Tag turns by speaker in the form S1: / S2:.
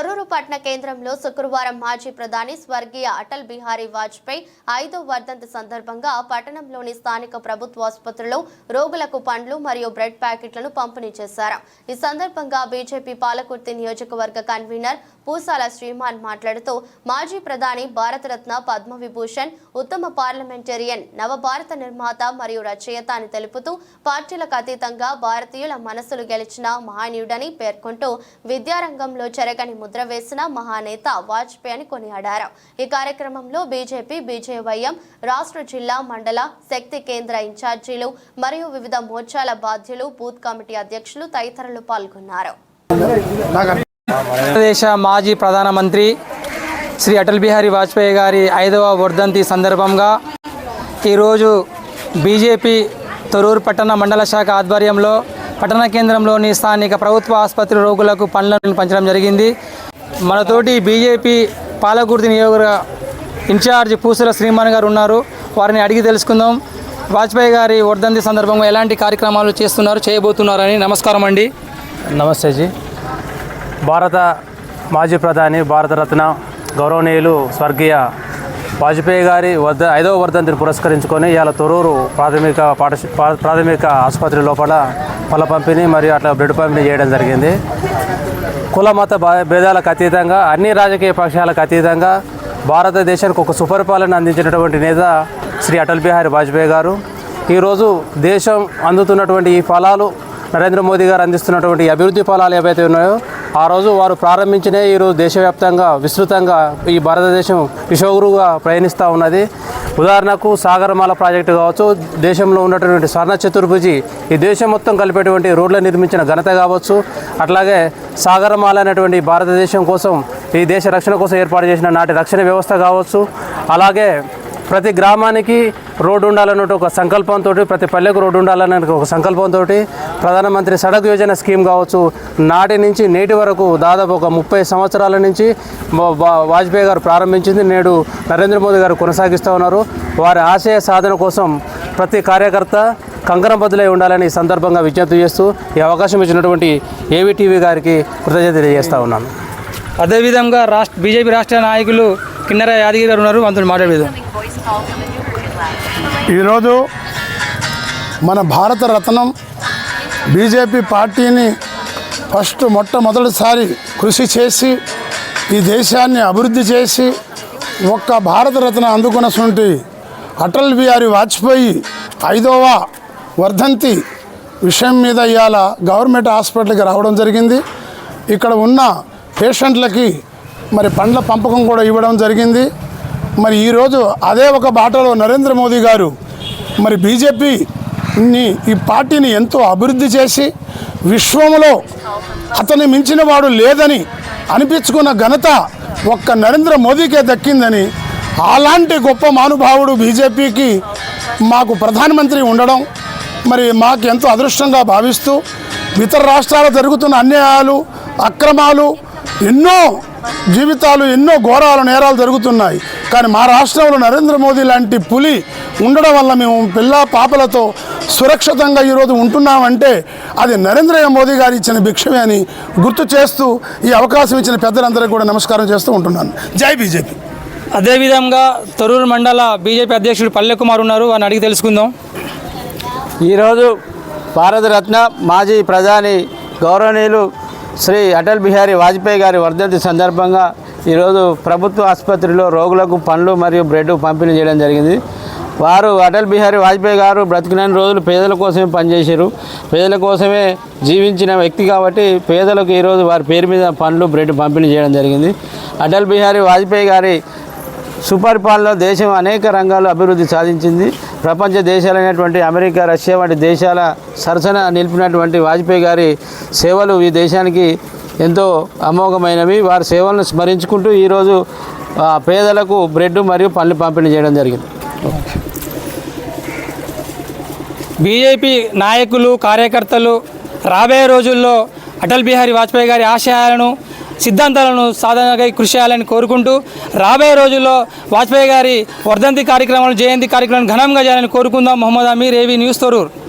S1: తొర్రూరు పట్టణ కేంద్రంలో శుక్రవారం మాజీ ప్రధాని స్వర్గీయ అటల్ బిహారీ వాజ్పేయి ఐదో వర్ధంతి సందర్భంగా పట్టణంలోని స్థానిక ప్రభుత్వ ఆసుపత్రిలో రోగులకు పండ్లు మరియు బ్రెడ్ ప్యాకెట్లను పంపిణీ చేశారు. ఈ సందర్భంగా బీజేపీ పాలకుర్తి నియోజకవర్గ కన్వీనర్ పూసాల శ్రీమాన్ మాట్లాడుతూ మాజీ ప్రధాని భారతరత్న పద్మవిభూషణ్ ఉత్తమ పార్లమెంటేరియన్ నవభారత నిర్మాత మరియు రచయిత అని తెలుపుతూ పార్టీలకు అతీతంగా భారతీయుల మనసులు గెలిచిన మహనీయుడని పేర్కొంటూ విద్యారంగంలో చెరగని ముద్ర వేసిన మహానేత వాజ్పేయి అని కొనియాడారు. ఈ కార్యక్రమంలో బీజేపీ బీజేవైఎం రాష్ట్ర జిల్లా మండల శక్తి కేంద్ర ఇన్ఛార్జీలు మరియు వివిధ మోర్చాల బాధ్యులు బూత్ కమిటీ అధ్యక్షులు తదితరులు పాల్గొన్నారు.
S2: భారతదేశ మాజీ ప్రధానమంత్రి శ్రీ అటల్ బిహారీ వాజ్పేయి గారి ఐదవ వర్ధంతి సందర్భంగా ఈరోజు బీజేపీ తొరూరు పట్టణ మండల శాఖ ఆధ్వర్యంలో పట్టణ కేంద్రంలోని స్థానిక ప్రభుత్వ ఆసుపత్రి రోగులకు పండ్లను పంచడం జరిగింది. మనతోటి బీజేపీ పాలకుర్తి నియోజకవర్గ ఇన్ఛార్జ్ పూసల శ్రీమాన్ గారు ఉన్నారు. వారిని అడిగి తెలుసుకుందాం. వాజ్పేయి గారి వర్ధంతి సందర్భంగా ఎలాంటి కార్యక్రమాలు చేస్తున్నారు చేయబోతున్నారని నమస్కారం అండి.
S3: నమస్తే జీ. భారత మాజీ ప్రధాని భారతరత్న గౌరవనీయులు స్వర్గీయ వాజ్పేయి గారి వద్ద ఐదవ వర్ధంతిని పురస్కరించుకొని ఇవాళ తొరూరు ప్రాథమిక పాఠశ ప్రాథమిక ఆసుపత్రి లోపల పళ్ళ పంపిణీ మరియు అట్లా బ్రెడ్ పంపిణీ చేయడం జరిగింది. కుల మత భా- భేదాలకు అతీతంగా అన్ని రాజకీయ పక్షాలకు అతీతంగా భారతదేశానికి ఒక సుపరిపాలన అందించినటువంటి నేత శ్రీ అటల్ బిహారీ వాజ్పేయి గారు. ఈరోజు దేశం అందుతున్నటువంటి ఈ ఫలాలు నరేంద్ర మోదీ గారు అందిస్తున్నటువంటి అభివృద్ధి ఫలాలు ఏవైతే ఉన్నాయో ఆ రోజు వారు ప్రారంభించిన ఈరోజు దేశవ్యాప్తంగా విస్తృతంగా ఈ భారతదేశం విశ్వగురువుగా ప్రయాణిస్తూ ఉన్నది. ఉదాహరణకు సాగరమాల ప్రాజెక్టు కావచ్చు దేశంలో ఉన్నటువంటి స్వర్ణ చతుర్భుజి ఈ దేశం మొత్తం కలిపేటువంటి రోడ్లు నిర్మించిన ఘనత కావచ్చు. అట్లాగే సాగరమాల అనేటువంటి భారతదేశం కోసం ఈ దేశ రక్షణ కోసం ఏర్పాటు చేసిన నాటి రక్షణ వ్యవస్థ కావచ్చు. అలాగే ప్రతి గ్రామానికి రోడ్డు ఉండాలన్నట్టు ఒక సంకల్పంతో ప్రతి పల్లెకు రోడ్డు ఉండాలన్న ఒక సంకల్పంతో ప్రధానమంత్రి సడక్ యోజన స్కీమ్ కావచ్చు నాటి నుంచి నేటి వరకు దాదాపు ఒక ముప్పై సంవత్సరాల నుంచి వాజ్పేయి గారు ప్రారంభించింది నేడు నరేంద్ర మోదీ గారు కొనసాగిస్తూ ఉన్నారు. వారి ఆశయ సాధన కోసం ప్రతి కార్యకర్త కంకణం బదులై ఉండాలని ఈ సందర్భంగా విజ్ఞప్తి చేస్తూ ఈ అవకాశం ఇచ్చినటువంటి ఏవీటీవీ గారికి కృతజ్ఞత తెలియజేస్తూ ఉన్నాను.
S2: అదేవిధంగా రాష్ట్ర బీజేపీ రాష్ట్ర నాయకులు కిన్నెర యాదగిరి గారు ఉన్నారు అందులో మాట్లాడలేదు.
S4: ఈరోజు మన భారత రత్నం బీజేపీ పార్టీని ఫస్ట్ మొట్టమొదటిసారి కృషి చేసి ఈ దేశాన్ని అభివృద్ధి చేసి ఒక్క భారతరత్న అందుకున్నటువంటి అటల్ బిహారీ వాజ్పేయి ఐదవ వర్ధంతి విషయం మీద ఇవాళ గవర్నమెంట్ హాస్పిటల్కి రావడం జరిగింది. ఇక్కడ ఉన్న పేషెంట్లకి మరి పండ్ల పంపకం కూడా ఇవ్వడం జరిగింది. మరి ఈరోజు అదే ఒక బాటలో నరేంద్ర మోదీ గారు మరి బీజేపీని ఈ పార్టీని ఎంతో అభివృద్ధి చేసి విశ్వంలో అతని మించిన వాడు లేదని అనిపించుకున్న ఘనత ఒక్క నరేంద్ర మోదీకే దక్కిందని అలాంటి గొప్ప మానుభావుడు బీజేపీకి మాకు ప్రధానమంత్రి ఉండడం మరి మాకు ఎంతో అదృష్టంగా భావిస్తూ ఇతర రాష్ట్రాల జరుగుతున్న అన్యాయాలు అక్రమాలు ఎన్నో జీవితాలు ఎన్నో ఘోరాలు నేరాలు జరుగుతున్నాయి. కానీ మా రాష్ట్రంలో నరేంద్ర మోదీ లాంటి పులి ఉండడం వల్ల మేము పిల్ల పాపలతో సురక్షితంగా ఈరోజు ఉంటున్నామంటే అది నరేంద్ర మోదీ గారు ఇచ్చిన భిక్షమే అని గుర్తు చేస్తూ ఈ అవకాశం ఇచ్చిన పెద్దలందరికీ కూడా నమస్కారం చేస్తూ ఉంటున్నాను. జై బీజేపీ.
S2: అదేవిధంగా తొరూరు మండల బీజేపీ అధ్యక్షుడు పల్లె కుమార్ ఉన్నారు వారిని అడిగి తెలుసుకుందాం.
S5: ఈరోజు భారతరత్న మాజీ ప్రధాని గౌరవనీయులు శ్రీ అటల్ బిహారీ వాజ్పేయి గారి వర్ధంతి సందర్భంగా ఈరోజు ప్రభుత్వ ఆసుపత్రిలో రోగులకు పండ్లు మరియు బ్రెడ్ పంపిణీ చేయడం జరిగింది. వారు అటల్ బిహారీ వాజ్పేయి గారు బ్రతికినన్ని రోజులు పేదల కోసమే పనిచేశారు. పేదల కోసమే జీవించిన వ్యక్తి కాబట్టి పేదలకు ఈరోజు వారి పేరు మీద పండ్లు బ్రెడ్ పంపిణీ చేయడం జరిగింది. అటల్ బిహారీ వాజ్పేయి గారి సుపరిపాలనలో దేశం అనేక రంగాల్లో అభివృద్ధి సాధించింది. ప్రపంచ దేశాలైనటువంటి అమెరికా రష్యా వంటి దేశాల సరసన నిలిపినటువంటి వాజ్పేయి గారి సేవలు ఈ దేశానికి ఎంతో అమోఘమైనవి. వారి సేవలను స్మరించుకుంటూ ఈరోజు పేదలకు బ్రెడ్ మరియు పళ్ళు పంపిణీ చేయడం జరిగింది.
S2: బీజేపీ నాయకులు కార్యకర్తలు రాబోయే రోజుల్లో అటల్ బిహారీ వాజ్పేయి గారి ఆశయాలను సిద్ధాంతాలను సాధనగా కృషి చేయాలని కోరుకుంటూ రాబోయే రోజుల్లో వాజ్పేయి గారి వర్ధంతి కార్యక్రమాలు జయంతి కార్యక్రమాలను ఘనంగా చేయాలని కోరుకుందాం. మహమ్మద్ అమీర్ ఏవి న్యూస్ తొరూరు.